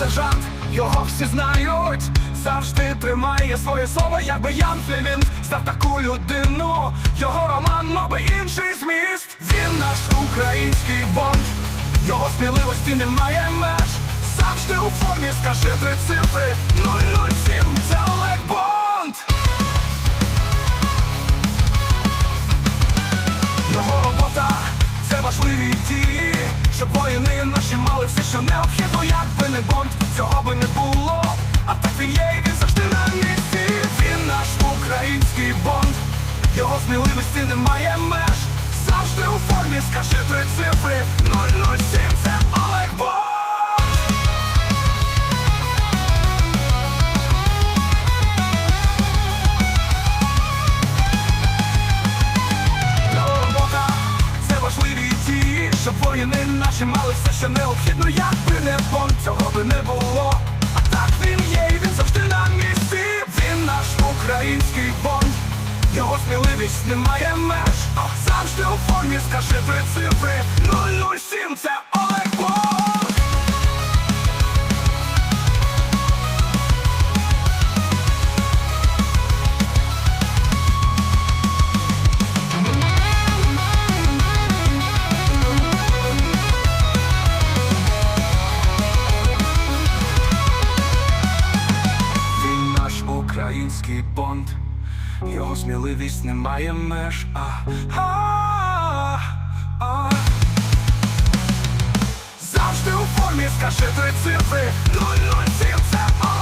сержант, його всі знають, завжди тримає своє слово, якби Ян він став таку людину. Його роман, моби інший зміст. Він наш український бонд, його сміливості немає меж. Завжди у формі, скажи три цифри 007, це Олег Бонд. Його робота це важливі дії, щоб воїни наші мали все, що необхідно, якби не бонд, український бонд, його сміливості немає меж. Завжди у формі, скажи три цифри 007, це Олег Бонд. Це важливі дії, щоб воїни наші мали все, що необхідно, якби не фонд, цього би не було. А так він є, сміливість немає меж. О, завжди у формі, скажи три цифри 007, це Олег Бонд. Він наш український бонд, його сміливість не має меж. А, а, а. Завжди у формі скажи три цифри 007